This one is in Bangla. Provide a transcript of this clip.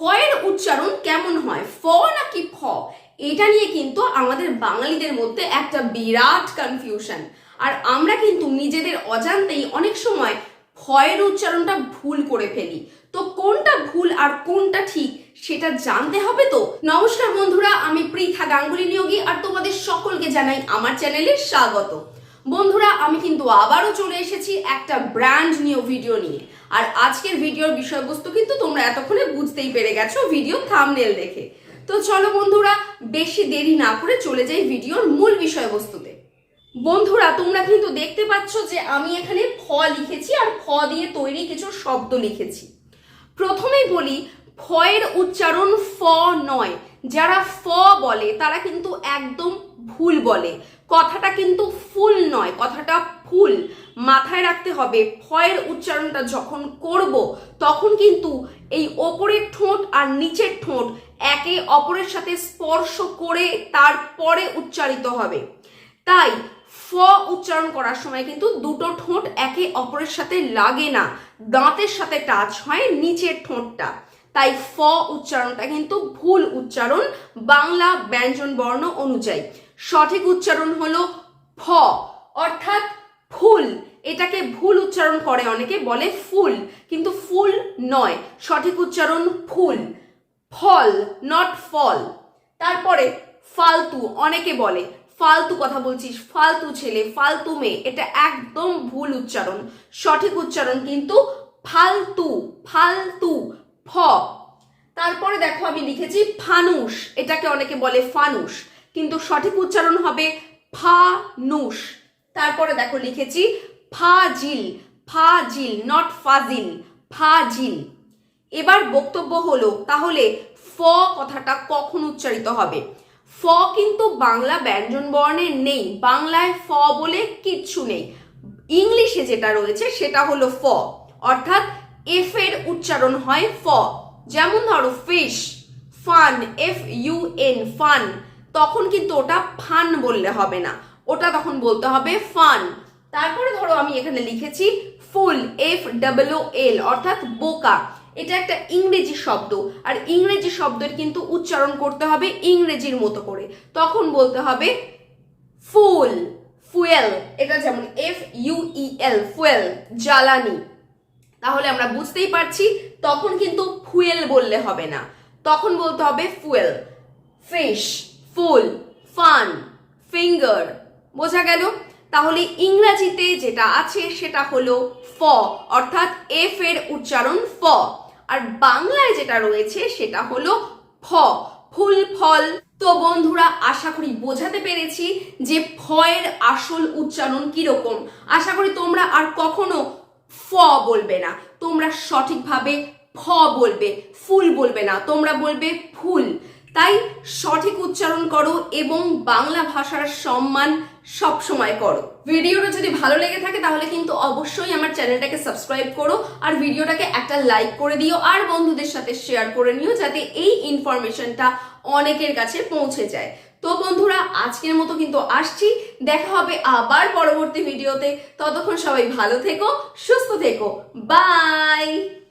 ফয়ের উচ্চারণ কেমন হয়? ফ নাকি ফ? এটা নিয়ে কিন্তু আমাদের বাঙালিদের মধ্যে একটা বিরাট কনফিউশন আর আমরা কিন্তু নিজেদের অজান্তেই অনেক সময় ফয়ের উচ্চারণটা ভুল করে ফেলি। তো কোনটা ভুল আর কোনটা ঠিক সেটা জানতে হবে তো? নমস্কার বন্ধুরা, আমি পৃথা গাঙ্গুলি নিয়োগী আর তোমাদের সকলকে জানাই আমার চ্যানেলে স্বাগত। বন্ধুরা, আমি কিন্তু আবারও চলে এসেছি একটা ব্র্যান্ড নিউ ভিডিও নিয়ে। আর আজকের ভিডিওর বিষয়বস্তু কিন্তু তোমরা এতক্ষণে বুঝতেই পেরে গেছো ভিডিও থামনেল দেখে। তো চলো বন্ধুরা, বেশি দেরি না করে চলে যাই ভিডিওর মূল বিষয়বস্তুতে। বন্ধুরা, তোমরা কিন্তু দেখতে পাচ্ছ যে আমি এখানে ফ লিখেছি আর ফ দিয়ে তৈরি কিছু শব্দ লিখেছি। প্রথমেই বলি ফয়ের উচ্চারণ ফ নয়। যারা ফ বলে, তারা কিন্তু একদম ভুল বলে। কথাটা কিন্তু ফুল নয়, কথাটা ফুল। মাথায় রাখতে হবে ফয়ের উচ্চারণটা যখন করব, তখন কিন্তু এই ওপরের ঠোঁট আর নিচের ঠোঁট একে অপরের সাথে স্পর্শ করে তারপরে উচ্চারিত হবে। তাই, ফ উচ্চারণ করার সময় কিন্তু দুটো ঠোঁট একে অপরের সাথে লাগে না। দাঁতের সাথে টাচ হয়, নিচের ঠোঁটটা। তাই ফ উচ্চারণটা কিন্তু ভুল উচ্চারণ বাংলা ব্যঞ্জন বর্ণ অনুযায়ী। সঠিক উচ্চারণ হলো ফ, অর্থাৎ ফুল। এটাকে ভুল উচ্চারণ করে অনেকে, বলে ফুল। কিন্তু ফুল নয়, সঠিক উচ্চারণ ফুল। ফল নট ফল তারপরে ফালতু, অনেকে বলে, ফালতু কথা বলছিস, ফালতু ছেলে, ফালতু মেয়ে, এটা একদম ভুল উচ্চারণ। সঠিক উচ্চারণ কিন্তু ফালতু ফালতু, ফ। তারপরে দেখো আমি লিখেছি ফানুস এটাকে অনেকে বলে ফানুস কিন্তু সঠিক উচ্চারণ হবে ফানুস তারপরে দেখো লিখেছি, ফাজিল ফাজিল নট ফাজিল ফাজিল। এবার বক্তব্য হলো, তাহলে ফ কথাটা কখন উচ্চারিত হবে? ফ কিন্তু বাংলা ব্যঞ্জন বর্ণে নেই, বাংলায় ফ বলে কিচ্ছু নেই। ইংলিশে যেটা রয়েছে সেটা হলো ফ। অর্থাৎ এফ এর উচ্চারণ হয় ফ। যেমন ধরো fish, fun, F U N, fun. তখন কিন্তু ওটা ফান বললে হবে না। ওটা তখন বলতে হবে ফান তারপরে ধরো আমি এখানে লিখেছি ফুল এফ ডাবল এল অর্থাৎ বোকা। এটা একটা ইংরেজি শব্দ। আর ইংরেজি শব্দের কিন্তু উচ্চারণ করতে হবে ইংরেজির মতো করে। তখন বলতে হবে ফুল, ফুয়েল। এটা যেমন F U E L fuel, জ্বালানি। তাহলে আমরা বুঝতেই পারছি, তখন কিন্তু ফুয়েল বললে হবে না। তখন বলতে হবে fuel, fish. Full, fun, finger. বোঝা গেল? তাহলে ইংরাজিতে যেটা আছে সেটা হলো ফ, অর্থাৎ এফ এর উচ্চারণ ফ। আর বাংলায় যেটা রয়েছে সেটা হলো ফ, ফুল, ফল। তো বন্ধুরা, আশা করি বোঝাতে পেরেছি যে ফয়ের আসল উচ্চারণ কীরকম। আশা করি তোমরা আর কখনো ফ বলবে না। তোমরা সঠিকভাবে ফ বলবে, ফুল বলবে না। তোমরা বলবে ফুল। তাই সঠিক উচ্চারণ করো এবং বাংলা ভাষার সম্মান সব সময় করো। ভিডিওটা যদি ভালো লেগে থাকে তাহলে কিন্তু অবশ্যই আমার চ্যানেলটাকে সাবস্ক্রাইব করো আর ভিডিওটাকে একটা লাইক করে দিও আর বন্ধুদের সাথে শেয়ার করে নিও যাতে এই ইনফরমেশনটা অনেকের কাছে পৌঁছে যায়। তো বন্ধুরা, আজকের মতো কিন্তু আসছি। দেখা হবে আবার পরবর্তী ভিডিওতে। ততক্ষণ সবাই ভালো থেকো, সুস্থ থেকো। বাই!